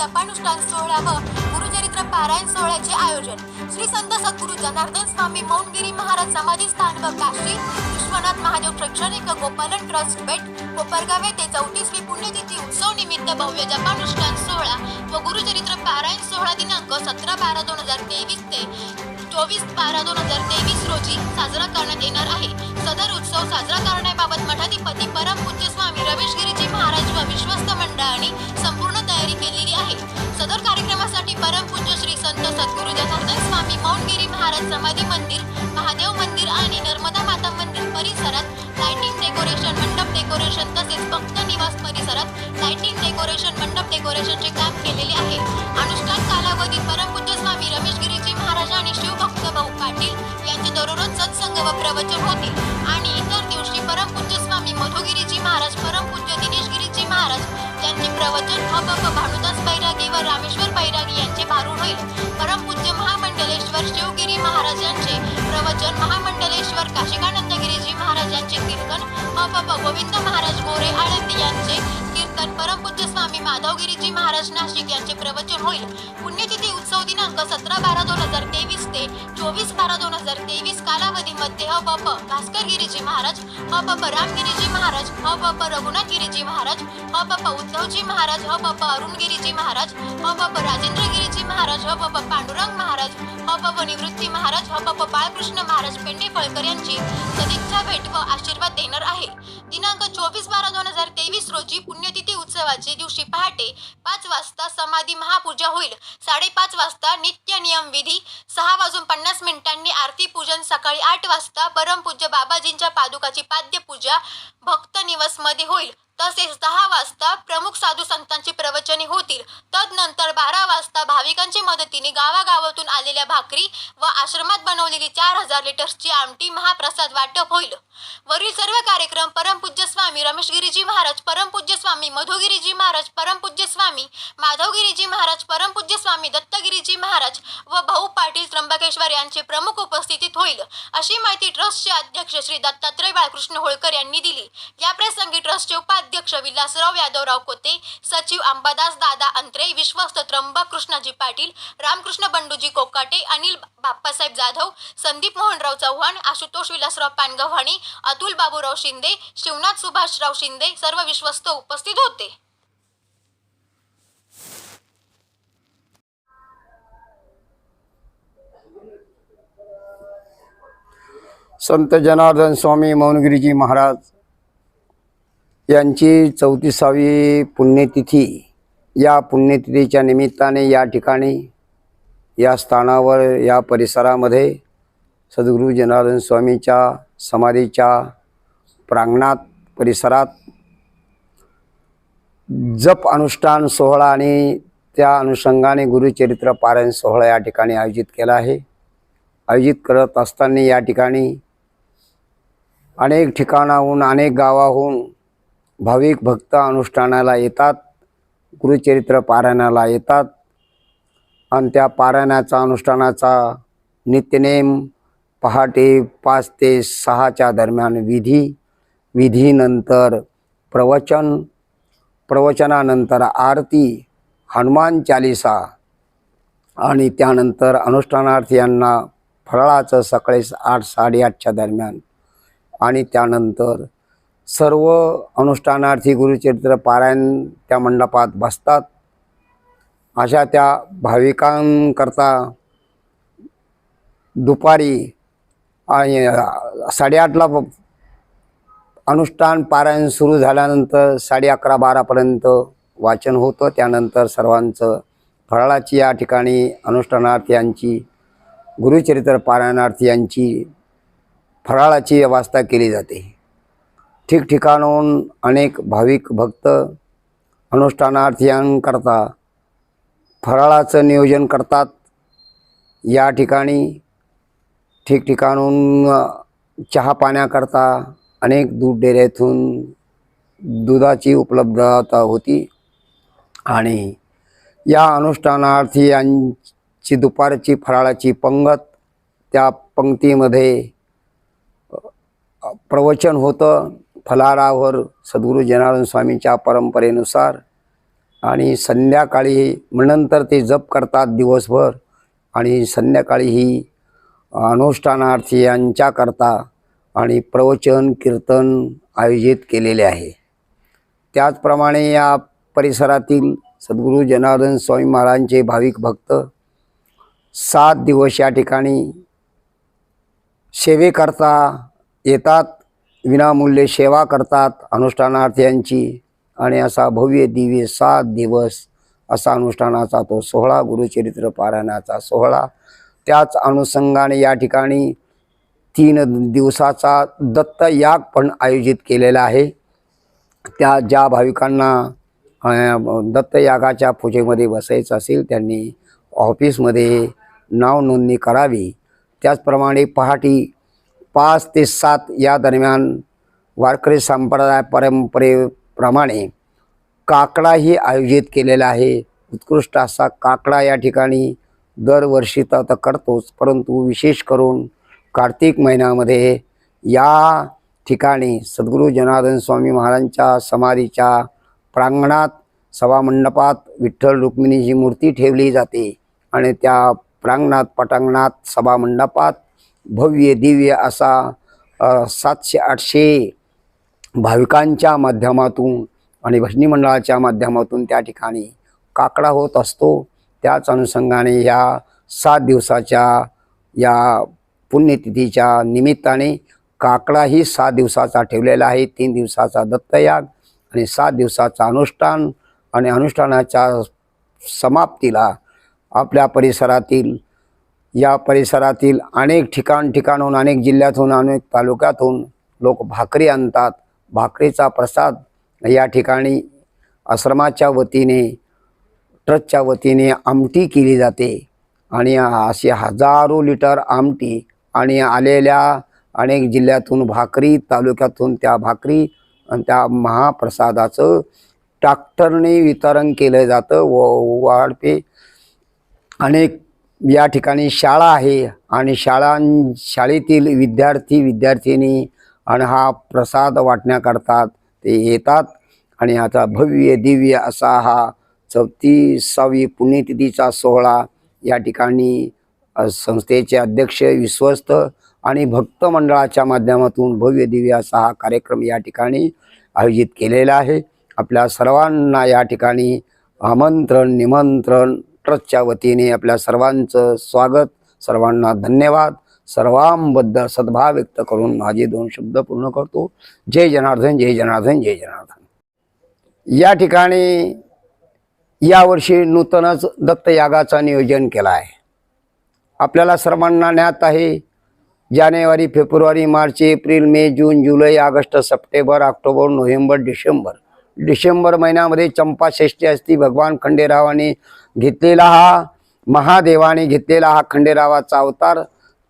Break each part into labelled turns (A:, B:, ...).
A: जपानुष्ठान सोहळा व गुरुचरित्र पारायण सोहळ्याचे आयोजन. श्री संत सद्गुरु जनार्दन स्वामी मौनगिरी महाराज समाधी स्थान व काशी विश्वनाथ महादेव शैक्षणिक गोपालन ट्रस्ट बेट कोपरगाव येथे चौतीसवी पुण्यतिथी उत्सव निमित्त भव्य जपानुष्ठान सोहळा व गुरुचरित्र पारायण सोहळा दिनांक सतरा बारा दोन हजार तेवीस ते चोवीस बारा दोन हजार तेवीस रोजी साजरा करण्यात येणार आहे. सदर उत्सव साजरा करण्याबाबत मठाधिपती परमपूज्य स्वामी रमेशगिरीजी महाराज व विश्वस्त मंडळाने संपूर्ण तयारी केलेली आहे. सदर कार्यक्रमासाठी परमपूज्य श्री संत सद्गुरु जनार्दन स्वामी मौनगिरी महाराज समाधी मंदिर महादेव मंदिर आणि नर्मदा माता मंदिर परिसरात लाइटिंग डेकोरेशन मंडप डेकोरेशन तसेच भक्त निवास परिसरात लाइटिंग डेकोरेशन मंडप डेकोरेशनचे काम केलेले आहे. प्रवचन भानुदास बैरागी व रामेश्वर बैरागी यांचे भारूड होईल. परमपूज्य महामंडलेश्वर शिवगिरी महाराज यांचे प्रवचन. महामंडलेश्वर काशिकानंदगिरीजी महाराज यांचे कीर्तन. हबप गोविंद महाराज गोरे आळंदी यांचे स्वामी माधवगिरीजी महाराज नाशिक यांचे प्रवचन होईल. पुण्यतिथी उत्सव दिनांक सतरा बारा दोन हजार तेवीस ते चोवीस बारा दोन हजार तेवीस कालावधीमध्ये ह ब प भास्करगिरीजी महाराज ह ब प रामगिरीजी महाराज ह ब प रघुनाथगिरीजी महाराज ह ब प उद्धवजी महाराज ह ब प अरुणगिरीजी महाराज ह ब प राजेंद्रगिरीजी महाराज ह ब प पांडुरंग महाराज ह ब प निवृत्ती महाराज ह ब प बाळकृष्ण महाराज पेंडेफळकर यांची सदिच्छा भेट व आशीर्वाद देणार आहे. दिनांक चोवीस बारा दोन हजार तेवीस रोजी पुण्यतिथी उत्सवाचे दिवशी पहाटे पाच वाजता समाधी महापूजा होईल. साडेपाच वाजता नित्य नियम विधी सहा वाजून पन्नास मिनिटांनी आरती पूजन सकाळी आठ वाजता परमपूज्य बाबाजींच्या पादुकाची पाद्यपूजा भक्त निवासमध्ये होईल. तसेच दहा वाजता प्रमुख साधू संतांची प्रवचने होतील. तदनंतर बारा वाजता भाविकांच्या मदतीने गावागावातून आलेल्या भाकरी व आश्रमात बनवलेली चार हजार लिटर्सची आमटी महाप्रसाद वाटप होईल. वरील सर्व कार्यक्रम परमपूज्य स्वामी रमेशगिरीजी महाराज परमपूज्य स्वामी मधुगिरीजी महाराज परमपूज्य स्वामी माधवगिरीजी महाराज परमपूज्य स्वामी दत्तगिरीजी महाराज व भाऊ पाटील त्र्यंबकेश्वर यांचे प्रमुख उपस्थितीत होईल अशी माहिती ट्रस्टचे अध्यक्ष श्री दत्तात्रय बाळकृष्ण होळकर यांनी दिली. या प्रसंगी ट्रस्टचे उपाध्यक्ष अध्यक्ष विलासराव यादवराव कोते सचिव अंबादास दादा अंत्रे विश्वस्त त्र्यंबक कृष्णाजी पाटील रामकृष्ण बंडूजी कोकाटे अनिल बाप्पासाहेब जाधव संदीप मोहनराव चव्हाण आशुतोष विलासराव पानगव्हाणी अतुल बाबूराव शिंदे शिवनाथ सुभाषराव शिंदे सर्व विश्वस्त उपस्थित होते.
B: संत जनार्दन स्वामी मौनगिरीजी महाराज यांची चौतीसावी पुण्यतिथी या पुण्यतिथीच्या निमित्ताने या ठिकाणी या स्थानावर या परिसरामध्ये सद्गुरू जनार्दन स्वामीच्या समाधीच्या प्रांगणात परिसरात जप अनुष्ठान सोहळा आणि त्या अनुषंगाने गुरुचरित्र पारायण सोहळा या ठिकाणी आयोजित केला आहे. आयोजित करत असताना या ठिकाणी अनेक ठिकाणाहून अनेक गावाहून भाविक भक्त अनुष्ठानाला येतात गुरुचरित्र पारायणाला येतात. आणि त्या पारायणाचा अनुष्ठानाचा नित्यनेम पहाटे पाच ते सहाच्या दरम्यान विधी विधीनंतर प्रवचन प्रवचनानंतर आरती हनुमान चालिसा आणि त्यानंतर अनुष्ठानार्थीयांना फराळाचं सकाळी आठ साडेआठच्या दरम्यान आणि त्यानंतर सर्व अनुष्ठानार्थी गुरुचरित्र पारायण त्या मंडपात बसतात. अशा त्या भाविकांकरता दुपारी आणि साडेआठला अनुष्ठान पारायण सुरू झाल्यानंतर साडे अकरा बारापर्यंत वाचन होतं. त्यानंतर सर्वांचं फराळाची या ठिकाणी अनुष्ठानार्थी गुरुचरित्र पारायणार्थी यांची फराळाची व्यवस्था केली जाते. ठिकठिकाणून अनेक भाविक भक्त अनुष्ठानार्थियांकरता फराळाचं नियोजन करतात. या ठिकाणी ठिकठिकाणून चहा पाण्याकरता अनेक दूध डेऱ्यातून दुधाची उपलब्धता होती. आणि या अनुष्ठानार्थी यांची दुपारची फराळाची पंगत त्या पंक्तीमध्ये प्रवचन होतं. फलारावर सद्गुरू जनार्दन स्वामींच्या परंपरेनुसार आणि संध्याकाळी नंतर ते जप करतात दिवसभर आणि संध्याकाळी ही अनुष्ठानार्थी यांच्याकरता आणि प्रवचन कीर्तन आयोजित केलेले आहे. त्याचप्रमाणे या परिसरातील सद्गुरू जनार्दन स्वामी महाराजांचे भाविक भक्त सात दिवस या ठिकाणी सेवेकरता येतात. विनामूल्य सेवा करतात अनुष्ठानार्थ्यांची. आणि असा भव्य दिव्य सात दिवस असा अनुष्ठानाचा तो सोहळा गुरुचरित्र पारायणाचा सोहळा. त्याच अनुषंगाने या ठिकाणी तीन दिवसाचा दत्त याग पण आयोजित केलेला आहे. त्या ज्या भाविकांना दत्तयागाच्या पूजेमध्ये बसायचं असेल त्यांनी ऑफिसमध्ये नाव नोंदणी करावी. त्याचप्रमाणे पहाटी पाच ते सात या दरम्यान वारकरी संप्रदाय परंपरेप्रमाणे काकडाही आयोजित केलेला आहे. उत्कृष्ट असा काकडा या ठिकाणी दरवर्षी तर आता करतोच परंतु विशेष करून कार्तिक महिन्यामध्ये या ठिकाणी सद्गुरू जनार्दन स्वामी महाराजांच्या समाधीच्या प्रांगणात सभामंडपात विठ्ठल रुक्मिणीची मूर्ती ठेवली जाते आणि त्या प्रांगणात पटांगणात सभामंडपात भव्य दिव्य असा सातशे आठशे भाविकांच्या माध्यमातून आणि भजनी मंडळाच्या माध्यमातून त्या ठिकाणी काकडा होत असतो. त्याच अनुषंगाने या सात दिवसाच्या या पुण्यतिथीच्या निमित्ताने काकडा ही सात दिवसाचा ठेवलेला आहे. तीन दिवसाचा दत्तयाग आणि सात दिवसाचा अनुष्ठान आणि अनुष्ठानाच्या समाप्तीला आपल्या परिसरातील या परिसरातील अनेक ठिकाण ठिकाणून अनेक जिल्ह्यातून अनेक तालुक्यातून लोक भाकरी आणतात. भाकरीचा प्रसाद या ठिकाणी आश्रमाच्या वतीने ट्रस्टच्या वतीने आमटी केली जाते. आणि अशी हजारो लिटर आमटी आणि आलेल्या अनेक जिल्ह्यातून भाकरी तालुक्यातून त्या भाकरी आणि त्या महाप्रसादाचं ट्रॅक्टरने वितरण केलं जातं व वाढपे अनेक या ठिकाणी शाळा आहे आणि शाळां शाळेतील विद्यार्थी विद्यार्थिनी आणि हा प्रसाद वाटण्याकरता ते येतात आणि आता भव्य दिव्य असा हा चौतीसावी पुण्यतिथीचा सोहळा या ठिकाणी संस्थेचे अध्यक्ष विश्वस्त आणि भक्त मंडळाच्या माध्यमातून भव्य दिव्य असा हा कार्यक्रम या ठिकाणी आयोजित केलेला आहे. आपल्या सर्वांना या ठिकाणी आमंत्रण निमंत्रण ट्रस्टच्या वतीने आपल्या सर्वांचं स्वागत सर्वांना धन्यवाद. सर्वांबद्दल सद्भाव व्यक्त करून माझे दोन शब्द पूर्ण करतो. जय जनार्दन जय जनार्दन जय जनार्दन. या ठिकाणी यावर्षी नूतनच दत्तयागाचं नियोजन केलं आहे आपल्याला सर्वांना ज्ञात आहे जानेवारी फेब्रुवारी मार्च एप्रिल मे जून जुलै ऑगस्ट सप्टेंबर ऑक्टोबर नोव्हेंबर डिसेंबर डिसेंबर महिन्यामध्ये चंपाषष्ठी असती भगवान खंडेरावाने घेतलेला हा महादेवाने घेतलेला हा खंडेरावाचा अवतार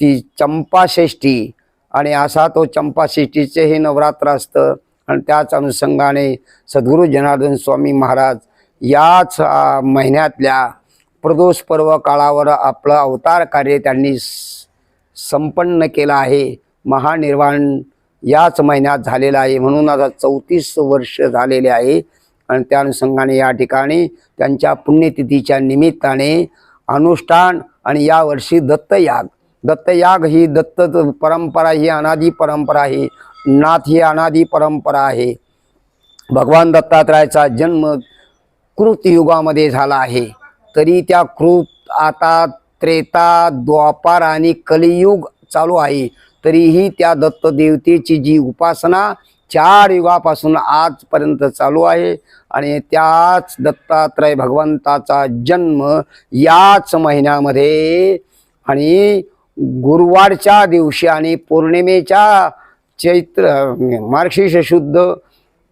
B: ती चंपाषष्ठी. आणि असा तो चंपाषष्ठीचे हे नवरात्र असतं. आणि त्याच अनुषंगाने सद्गुरू जनार्दन स्वामी महाराज याच महिन्यातल्या प्रदोष पर्व काळावर आपलं अवतार कार्य त्यांनी स- संपन्न केलं आहे. महानिर्वाण याच महिन्यात झालेला आहे. म्हणून आता चौतीस वर्ष झालेले आहे. आणि त्या अनुषंगाने या ठिकाणी त्यांच्या पुण्यतिथीच्या निमित्ताने अनुष्ठान आणि यावर्षी दत्तयाग. दत्तयाग ही दत्त परंपरा ही अनादी परंपरा आहे. नाथ ही अनादी परंपरा आहे. भगवान दत्तात्रयाचा जन्म कृतयुगामध्ये झाला आहे. तरी त्या कृत आता त्रेता द्वापार आणि कलियुग चालू आहे. तरीही त्या दत्तदेवतेची जी उपासना चार युगापासून आजपर्यंत चालू आहे आणि त्याच दत्तात्रय भगवंताचा जन्म याच महिन्यामध्ये आणि गुरुवारच्या दिवशी आणि पौर्णिमेच्या चैत्र मार्गशीर्ष शुद्ध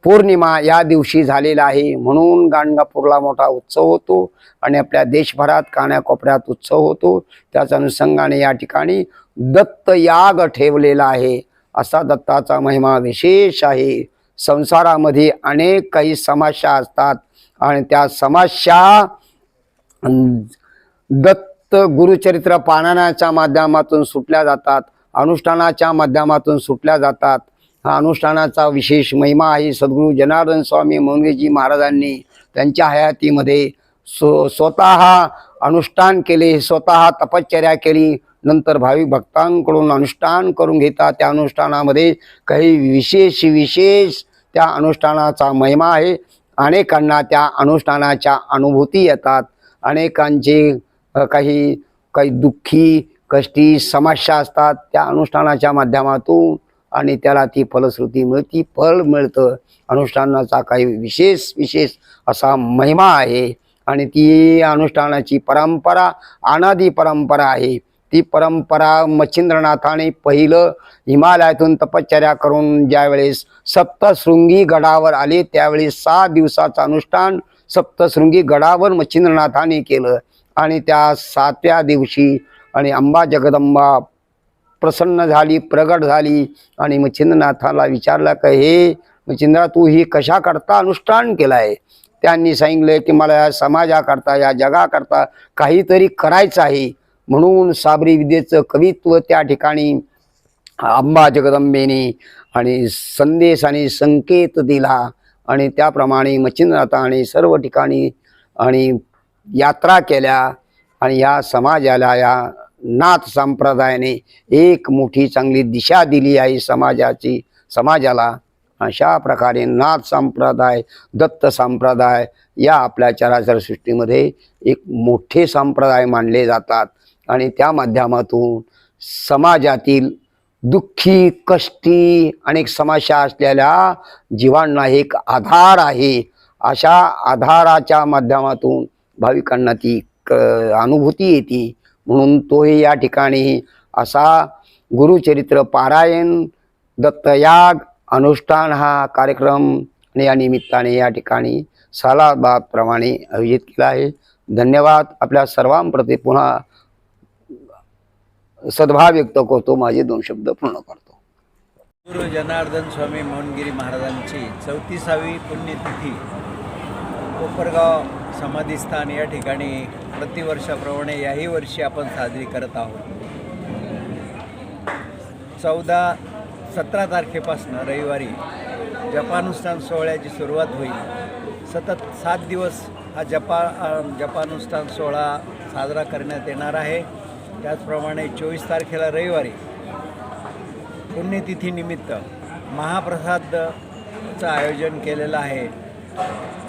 B: पौर्णिमा या दिवशी झालेला आहे. म्हणून गाणगापूरला मोठा उत्सव होतो आणि आपल्या देशभरात कानाकोपऱ्यात उत्सव होतो. त्याच अनुषंगाने या ठिकाणी दत्त याग ठेवलेला आहे. असा दत्ताचा महिमा विशेष आहे. संसारामध्ये अनेक काही समस्या असतात आणि त्या समस्या दत्त गुरुचरित्र पारायणाच्या माध्यमातून सुटल्या जातात अनुष्ठानाच्या माध्यमातून सुटल्या जातात. हा अनुष्ठानाचा विशेष महिमा आहे. सद्गुरू जनार्दन स्वामी मंगेजी महाराजांनी त्यांच्या हयातीमध्ये स्व स्वतः अनुष्ठान केले स्वतः तपश्चर्या केली. नंतर भाविक भक्तांकडून अनुष्ठान करून घेतात त्या अनुष्ठानामध्ये काही विशेष विशेष त्या अनुष्ठानाचा महिमा आहे. अनेकांना त्या अनुष्ठानाच्या अनुभूती येतात. अनेकांचे काही काही दुःखी कष्टी समस्या असतात. त्या अनुष्ठानाच्या माध्यमातून आणि त्याला ती फलश्रुती मिळती फळ मिळतं. अनुष्ठानाचा काही विशेष विशेष असा महिमा आहे. आणि ती अनुष्ठानाची परंपरा अनादी परंपरा आहे. ती परंपरा मच्छिंद्रनाथाने पहिलं हिमालयातून तपश्चर्या करून ज्यावेळेस सप्तशृंगी गडावर आले त्यावेळी सहा दिवसाचं अनुष्ठान सप्तशृंगी गडावर मच्छिंद्रनाथाने केलं. आणि त्या सातव्या दिवशी आणि अंबा जगदंबा प्रसन्न झाली प्रगट झाली आणि मच्छिंद्रनाथाला विचारलं का हे मच्छिंद्रा तू ही कशाकरता अनुष्ठान केलं आहे त्यांनी सांगितलं की मला या समाजाकरता या जगाकरता काहीतरी करायचं आहे. म्हणून साबरी विद्येचं कवित्व त्या ठिकाणी अंबा जगदंबेने आणि संदेश आणि संकेत दिला. आणि त्याप्रमाणे मच्छिंद्रनाथाने सर्व ठिकाणी आणि यात्रा केल्या. आणि या समाजाला या नाथ संप्रदायाने एक मोठी चांगली दिशा दिली आहे समाजाची समाजाला. अशा प्रकारे नाथ संप्रदाय दत्त संप्रदाय या आपल्या चराचर सृष्टीमध्ये एक मोठे संप्रदाय मानले जातात. आणि त्या माध्यमातून समाजातील दुःखी कष्टी अनेक समस्या असलेल्या जीवांना एक आधार आहे. अशा आधाराच्या माध्यमातून भाविकांना ती क अनुभूती येते. म्हणून तोही या ठिकाणी असा गुरुचरित्र पारायण दत्तयाग अनुष्ठान हा कार्यक्रम या निमित्ताने या ठिकाणी सालाबादप्रमाणे आयोजित केला आहे. धन्यवाद आपल्या सर्वांप्रती पुन्हा सद्भाव व्यक्त करतो माझे दोन शब्द पूर्ण करतो.
C: गुरु जनार्दन स्वामी मोहनगिरी महाराजांची चौतीसावी पुण्यतिथी कोपरगाव समाधीस्थान या ठिकाणी प्रतिवर्षाप्रमाणे याही वर्षी आपण साजरी करत आहोत. चौदा सतरा तारखेपासून रविवारी जपानुष्ठान सोहळ्याची सुरुवात होईल. सतत सात दिवस हा जपा जपानुष्ठान सोहळा साजरा करण्यात येणार आहे. त्याचप्रमाणे चोवीस तारखेला रविवारी पुण्यतिथीनिमित्त महाप्रसादचं आयोजन केलेलं आहे.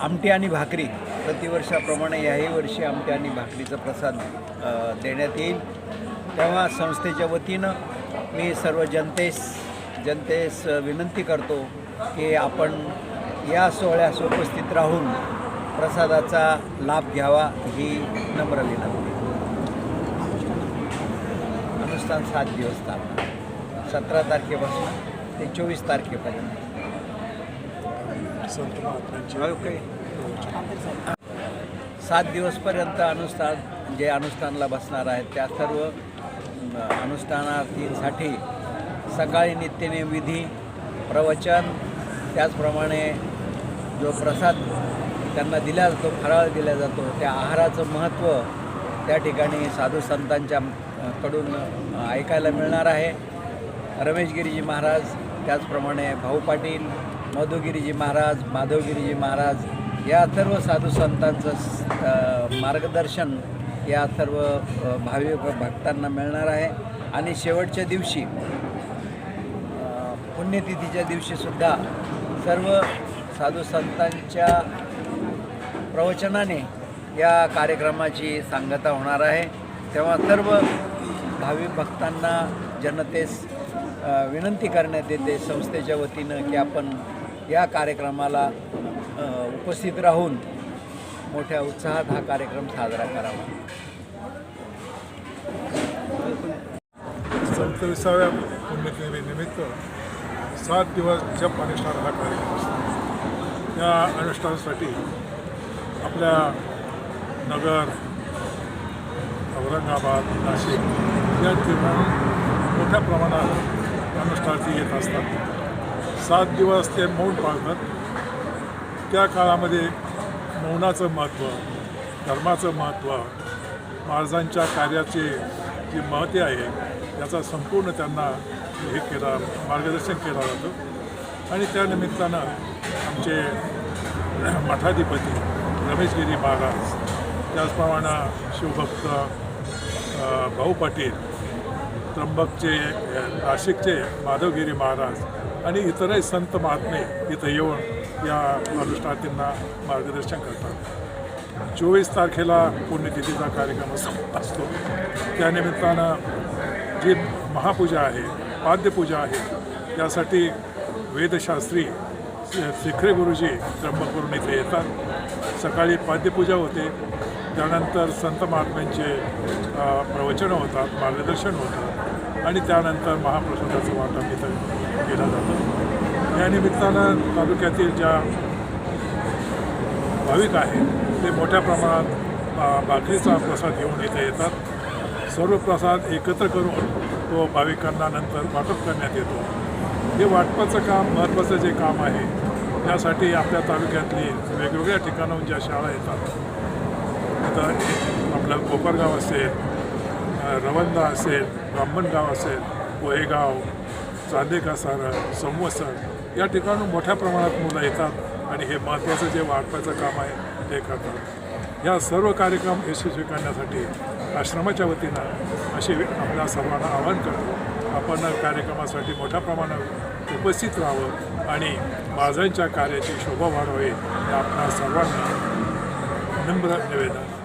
C: आमटी आणि भाकरी प्रतिवर्षाप्रमाणे याही वर्षी आमटी आणि भाकरीचा प्रसाद देण्यात येईल. तेव्हा संस्थेच्या वतीनं मी सर्व जनतेस जनतेस विनंती करतो की आपण या सोहळ्यास उपस्थित राहून प्रसादाचा लाभ घ्यावा ही नम्र विनंती. अनुष्ठान सात दिवस चालणार. सतरा तारखेपासून ते चोवीस तारखेपर्यंत. सात दिवसपर्यंत अनुष्ठान जे अनुष्ठानला बसणार आहेत त्या सर्व अनुष्ठानार्थींसाठी सकाळी नित्यने विधी प्रवचन त्याचप्रमाणे जो प्रसाद त्यांना दिला जातो फराळ दिला जातो त्या आहाराचं महत्त्व त्या ठिकाणी साधू संतांच्या कडून ऐकायला मिळणार आहे. रमेशगिरीजी महाराज त्याचप्रमाणे भाऊ पाटील मधुगिरीजी महाराज माधवगिरीजी महाराज या सर्व साधू संतांचं मार्गदर्शन या सर्व भाविक भक्तांना मिळणार आहे. आणि शेवटच्या दिवशी पुण्यतिथीच्या दिवशीसुद्धा सर्व साधू संतांच्या प्रवचनाने या कार्यक्रमाची सांगता होणार आहे. तेव्हा सर्व भावी भक्तांना जनतेस विनंती करण्यात येते संस्थेच्या वतीनं की आपण या कार्यक्रमाला उपस्थित राहून मोठ्या उत्साहात हा कार्यक्रम साजरा करावा.
D: चौतीसाव्या पुण्यतिथीनिमित्त सात दिवस जप अनुष्ठान हा कार्यक्रम असतो. या अनुष्ठानासाठी आपल्या नगर औरंगाबाद नाशिक या ठिकाणी मोठ्या प्रमाणात अनुष्ठानार्थी येत असतात. सात दिवस ते मौन पाळतात. त्या काळामध्ये मौनाचं महत्त्व धर्माचं महत्त्व महाराजांच्या कार्याचे जी महती आहे याचा संपूर्ण त्यांना हे केला मार्गदर्शन केलं जातं. आणि त्या निमित्तानं आमचे मठाधिपती रमेशगिरी महाराज त्याचप्रमाणे शिवभक्त भाऊ पाटील त्र्यंबकचे नाशिकचे माधवगिरी महाराज आणि इतरही संत महात्मे इथं येऊन या अनुष्ठातींना मार्गदर्शन करतात. चोवीस तारखेला पुण्यतिथीचा कार्यक्रम असतो. त्यानिमित्तानं जी महापूजा आहे पाद्यपूजा आहे त्यासाठी वेदशास्त्री शिखरे गुरुजी त्र्यंबकवरून इथे येतात. सकाळी पाद्यपूजा होते. त्यानंतर संत महात्म्यांचे प्रवचनं होतात मार्गदर्शन होतं आणि त्यानंतर महाप्रसादाचं वाटप इथं केलं जातं. या निमित्तानं तालुक्यातील ज्या भाविक आहेत ते मोठ्या प्रमाणात भाकरीचा प्रसाद घेऊन इथे येतात. सर्व प्रसाद एकत्र करून तो भाविकांना नंतर वाटप करण्यात येतो. हे वाटपाचं काम महत्त्वाचं जे काम आहे त्यासाठी आपल्या तालुक्यातली वेगवेगळ्या ठिकाणाहून ज्या शाळा येतात आता आपलं कोपरगाव असेल रवंदा असेल ब्राह्मणगाव असेल पोहेगाव चांदेकासार संवत्सर या ठिकाणून मोठ्या प्रमाणात मुलं येतात आणि हे महत्त्वाचं जे वाटपाचं काम आहे ते करतात. या सर्व कार्यक्रम यशस्वी करण्यासाठी आश्रमाच्या वतीनं असे आपल्या सर्वांना आवाहन करतो. आपण कार्यक्रमासाठी मोठ्या प्रमाणात उपस्थित राहावं आणि महाराजांच्या कार्याची शोभा वाढवावी हे आपल्या सर्वांना नम्र निवेदन.